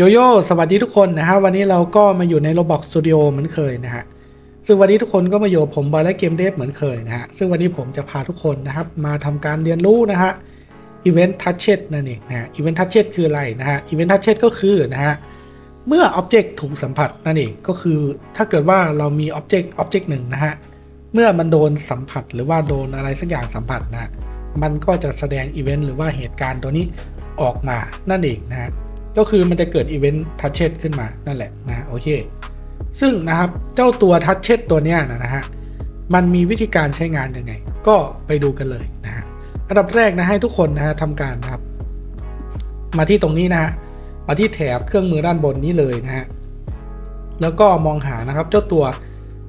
โยโย่สวัสดีทุกคนนะฮะวันนี้เราก็มาอยู่ใน Roblox Studio เหมือนเคยนะฮะซึ่งวันนี้ทุกคนก็มาอยู่ผมบอยและเกมเดฟเหมือนเคยนะฮะซึ่งวันนี้ผมจะพาทุกคนนะครับมาทำการเรียนรู้นะฮะ Event Touched นั่นเองนะฮะ Event Touched คืออะไรนะฮะ Event Touched ก็คือนะฮะเมื่อ Object ถูกสัมผัสนั่นเองก็คือถ้าเกิดว่าเรามี Object Object หนึ่งนะฮะเมื่อมันโดนสัมผัสหรือว่าโดนอะไรสักอย่างสัมผัสนะฮะมันก็จะแสดงอีเวนต์หรือว่าเหตุการณ์ตัวนี้ออกมานั่นเองนะฮะ ก็คือมันจะเกิดอีเวนต์ทัชเชตขึ้นมานั่นแหละนะโอเค ซึ่งนะครับเจ้าตัวทัชเชตตัวเนี้ยนะฮะมันมีวิธีการใช้งานยังไง ก็ไปดูกันเลยนะฮะอันดับแรกนะให้ทุกคนนะฮะทำการนะครับ มาที่ตรงนี้นะฮะมาที่แถบเครื่องมือด้านบนนี้เลยนะฮะแล้วก็มองหานะครับเจ้าตัว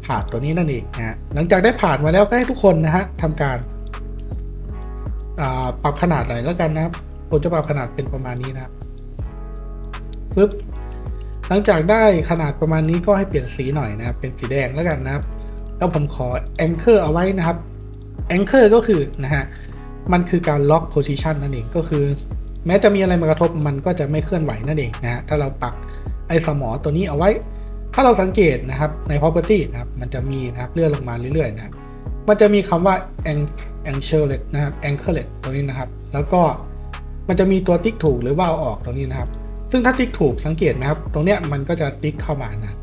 ผ่านตัวนี้นั่นเองนะฮะหลังจากได้ผ่านมาแล้วก็ให้ทุกคนนะฮะทำการปรับขนาดหน่อยแล้วกันนะครับผมจะปรับขนาดเป็นประมาณนี้นะครับ ปึ๊บหลังจากได้ขนาดประมาณนี้ก็ให้เปลี่ยนสีหน่อยนะครับ เป็นสีแดงแล้วกันนะครับ แล้วผมขอ anchor เอาไว้นะครับ anchor ก็คือนะฮะมันคือการล็อก position นั่นเองก็คือ แม้จะมีอะไรมากระทบมันก็จะไม่เคลื่อนไหวนั่นเองนะฮะถ้าเราปักไอ้สมอตัวนี้เอาไว้ ถ้าเราสังเกตนะครับใน property นะครับมันจะมีนะครับเลื่อนลงมาเรื่อยๆนะครับมันจะมีคำว่า anchoret นะครับ anchoret ตรงนี้นะครับ แล้วก็มันจะมีตัวติ๊กถูกหรือว่าเอาออกตรงนี้นะครับ ซึ่งถ้าติ๊กถูกสังเกตไหมครับ ตรงเนี้ยมันก็จะติ๊กเข้ามานะ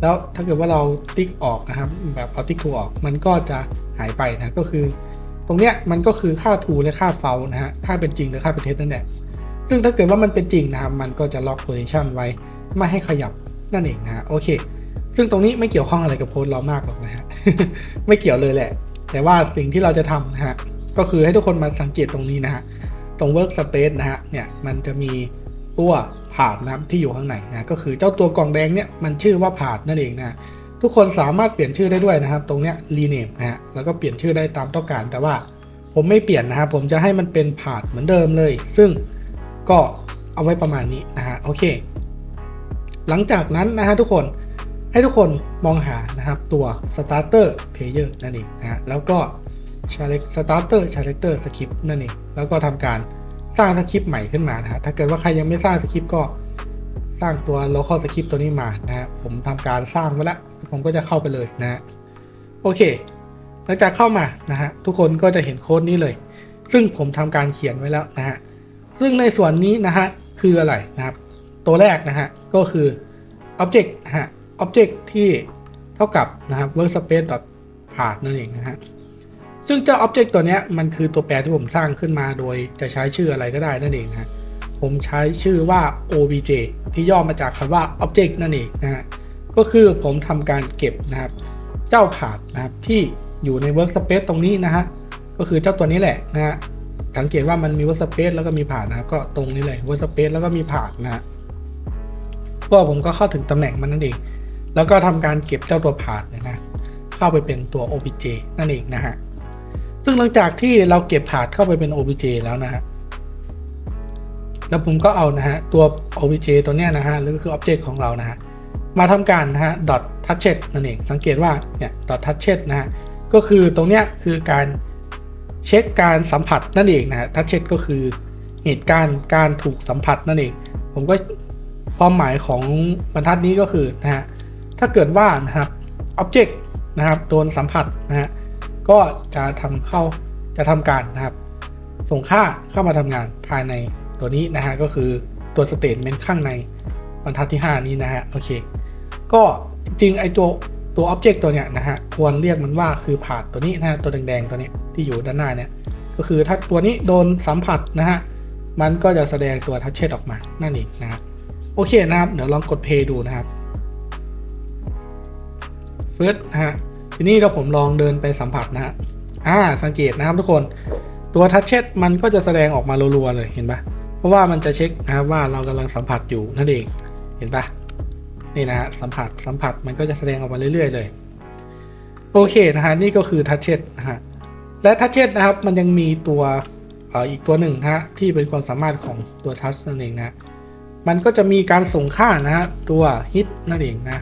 แล้วถ้าเกิดว่าเราติ๊กออกนะครับ แบบเอาติ๊กถูกออก มันก็จะหายไปนะ ก็คือ ตรงเนี้ยมันก็คือค่าทูและค่าเฟลนะฮะ ค่าเป็นจริงหรือค่าเป็นเท็จนั่นแหละ ซึ่งถ้าเกิดว่ามันเป็นจริงนะครับ มันก็จะล็อกโพซิชันไว้ ไม่ให้ขยับนั่นเองนะฮะ โอเค ซึ่งตรงนี้ไม่เกี่ยวข้องอะไรกับโพสต์เรามากหรอกนะฮะ ไม่เกี่ยวเลยแหละ แต่ว่าสิ่งที่เราจะทำนะฮะ ก็คือให้ทุกคนมาสังเกตตรงนี้นะฮะ ตรง workspace นะฮะ เนี่ย มันจะมีตัว ผาดนะครับที่อยู่ข้างในนะก็คือเจ้าตัวกล่องแดงเนี่ยมันชื่อว่าผาดนั่นเองนะทุกคนสามารถเปลี่ยนชื่อได้ด้วยนะครับ ตรงเนี้ย rename นะฮะแล้วก็เปลี่ยนชื่อได้ตามต้องการ แต่ว่าผมไม่เปลี่ยนนะครับผมจะให้มันเป็นผาดเหมือนเดิมเลย ซึ่งก็เอาไว้ประมาณนี้นะฮะโอเค หลังจากนั้นนะฮะทุกคนให้ทุกคนมองหานะครับตัว starter player นั่นเองนะฮะแล้วก็ starter character script นั่นเองแล้วก็ทำการ สร้างสคริปต์ใหม่ขึ้นมานะฮะถ้าเกิดว่าใครยังไม่สร้างสคริปต์ก็สร้างตัว local script ตัวนี้มานะฮะผมทำการสร้างไว้แล้วผมก็จะเข้าไปเลยนะฮะโอเค หลังจากเข้ามานะฮะทุกคนก็จะเห็นโค้ดนี้เลย ซึ่งผมทำการเขียนไว้แล้วนะฮะซึ่งในส่วนนี้นะฮะคืออะไรนะครับ ตัวแรกนะฮะก็คือ object นะฮะ object ที่เท่ากับนะครับ workspace part นั่นเองนะฮะ ซึ่งเจ้า Object ตัวนี้มันคือตัวแปรที่ผมสร้างขึ้นมาโดยจะใช้ชื่ออะไรก็ได้นั่นเองนะผมใช้ชื่อว่า obj ที่ย่อมาจากคำว่า Object นั่นเองนะฮะก็คือผมทำการเก็บนะครับ เจ้าผาดนะครับที่อยู่ใน Workspace ตรงนี้นะฮะก็คือเจ้าตัวนี้แหละนะฮะสังเกตว่ามันมี Workspace แล้วก็มีผาดนะครับก็ตรงนี้เลย Workspace แล้วก็มีผาดนะฮะก็ผมก็เข้าถึงตำแหน่งมันนั่นเอง แล้วก็ทำการเก็บเจ้าตัวผาดนะเข้าไปเป็นตัว obj นั่นเองนะฮะ ซึ่งหลังจากที่เราเก็บผาดเข้าไปเป็น obj แล้วนะฮะแล้วผมก็เอานะฮะตัว obj ตัวเนี้ยนะฮะหรือคือ object ของเรานะฮะมาทำการนะฮะ dot touched นั่นเองสังเกตว่าเนี่ย dot touched นะฮะก็คือตรงเนี้ยคือการเช็คการสัมผัสนั่นเองนะฮะ touched ก็คือเหตุการณ์การถูกสัมผัสนั่นเอง ผมก็ความหมายของบรรทัดนี้ก็คือนะฮะถ้าเกิดว่านะครับ object นะครับโดนสัมผัสนะฮะ ก็จะทำเข้าจะทำการนะครับ ส่งค่าเข้ามาทำงานภายในตัวนี้นะฮะก็คือตัวสเตทเมนต์ข้างในบรรทัดที่ 5 นี้นะฮะโอเค ก็จริงไอตัวตัวอ็อบเจกต์ตัวเนี้ยนะฮะควรเรียกมันว่าคือผ่านตัวนี้นะฮะตัวแดงๆตัวนี้ที่อยู่ด้านหน้าเนี่ยก็คือถ้าตัวนี้โดนสัมผัสนะฮะมันก็จะแสดงตัวทัชเชตออกมานั่นเองนะฮะโอเคนะครับ เดี๋ยวลองกดเพย์ดูนะครับเฟิร์สนะฮะ ทีนี้เราผมลองเดินไปสัมผัสนะฮะอ่าสังเกตนะครับทุกคนตัวทัชเชตมันก็จะแสดงออกมารัวๆเลยเห็นปะเพราะว่ามันจะเช็คนะครับว่าเรากำลังสัมผัสอยู่นั่นเองเห็นปะนี่นะฮะสัมผัสสัมผัสมันก็จะแสดงออกมาเรื่อยๆเลยโอเคนะฮะนี่ก็คือทัชเชตนะฮะและทัชเชตนะครับมันยังมีตัวอ่ออีกตัวหนึ่งนะฮะที่เป็นความสามารถของตัวทัชนั่นเองนะมันก็จะมีการส่งค่านะฮะตัวฮิตนั่นเองนะ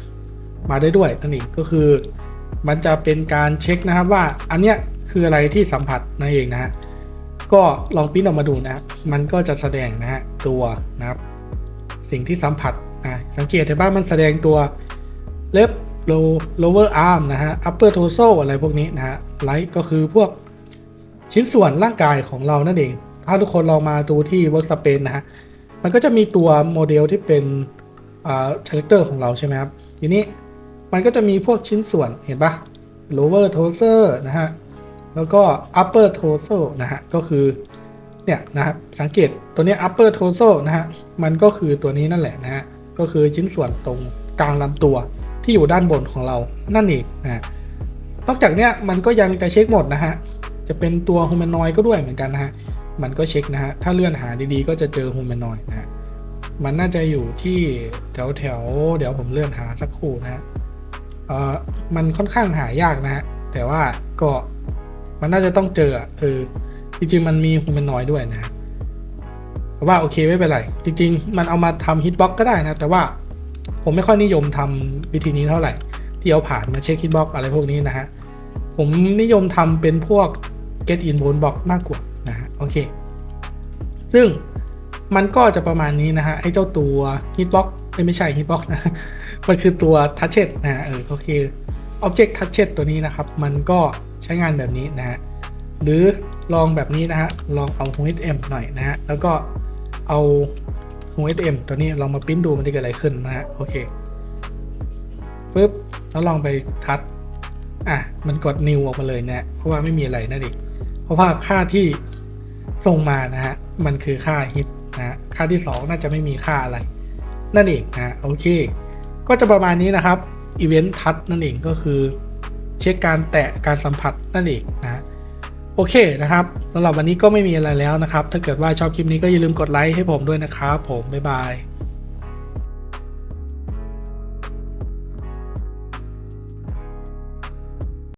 มาได้ด้วยนั่นเองก็คือ มันจะเป็นการเช็คนะครับว่าอันเนี้ยคืออะไรที่สัมผัสนั่นเองนะฮะก็ลองปิ้นออกมาดูนะฮะมันก็จะแสดงนะฮะตัวนะครับ สิ่งที่สัมผัสอะสังเกตเห็นป่ะมันแสดงตัว left low lower arm นะฮะ upper torso อะไรพวกนี้นะฮะ right ก็คือพวกชิ้นส่วนร่างกายของเรานั่นเอง ถ้าทุกคนลองมาดูที่ workspace นะฮะ มันก็จะมีตัวโมเดลที่เป็นอ่า character ของเราใช่ไหมครับ ทีนี้ มันก็จะมีพวกชิ้นส่วนเห็นปะ lower torso นะฮะ แล้วก็ upper torso นะฮะ ก็คือ เนี่ยนะครับ สังเกตตัวนี้ upper torso นะฮะ มันก็คือตัวนี้นั่นแหละนะฮะ ก็คือชิ้นส่วนตรงกลางลำตัวที่อยู่ด้านบนของเรา นั่นเองนะฮะนอกจากเนี้ยมันก็ยังจะเช็คหมดนะฮะ จะเป็นตัว humanoid ก็ด้วยเหมือนกันนะฮะ มันก็เช็คนะฮะ ถ้าเลื่อนหาดีๆ ก็จะเจอ humanoid นะฮะ มันน่าจะอยู่ที่แถวๆ เดี๋ยวผมเลื่อนหาสักครู่นะฮะ เออมันค่อนข้างหายากนะฮะ แต่ว่าก็มันน่าจะต้องเจออะเออจริงๆ มันมี humanoid ด้วยนะแต่ว่าโอเคไม่เป็นไร จริง ๆ มันเอามาทำฮิตบ็อกก็ได้นะ แต่ว่าผมไม่ค่อยนิยมทำวิธีนี้เท่าไหร่ ที่เอาผ่านมาเช็คฮิตบ็อกอะไรพวกนี้นะฮะ ผมนิยมทำเป็นพวก get in bone box มากกว่านะฮะโอเค ซึ่งมันก็จะประมาณนี้นะฮะไอ้เจ้าตัว hitbox เอ้ย ไม่ใช่ hitbox นะ มันคือตัว touchet นะฮะเออโอเค object touchet ตัวนี้นะครับ มันก็ใช้งานแบบนี้นะฮะ หรือลองแบบนี้นะฮะ ลองเอา HM หน่อยนะฮะ แล้วก็เอา HM ตัวนี้ลองมาปริ้นดูมันจะเกิดอะไรขึ้นนะฮะ โอเคปึ๊บ แล้วลองไปทัดอะ มันกด new ออกมาเลยนะเพราะว่าไม่มีอะไรนั่นเองเพราะว่าค่าที่ส่งมานะฮะ มันคือค่า hit นะฮะค่าที่ 2 น่าจะไม่มีค่าอะไร นั่นเองนะโอเค ก็จะประมาณนี้นะครับอีเวนท์ทัชนั่นเองก็คือ เช็คการแตะการสัมผัสนั่นเองนะฮะโอเคนะครับสำหรับวันนี้ก็ไม่มีอะไรแล้วนะครับ ถ้าเกิดว่าชอบคลิปนี้ก็อย่าลืมกดไลค์ให้ผมด้วยนะครับ ผมบ๊ายบาย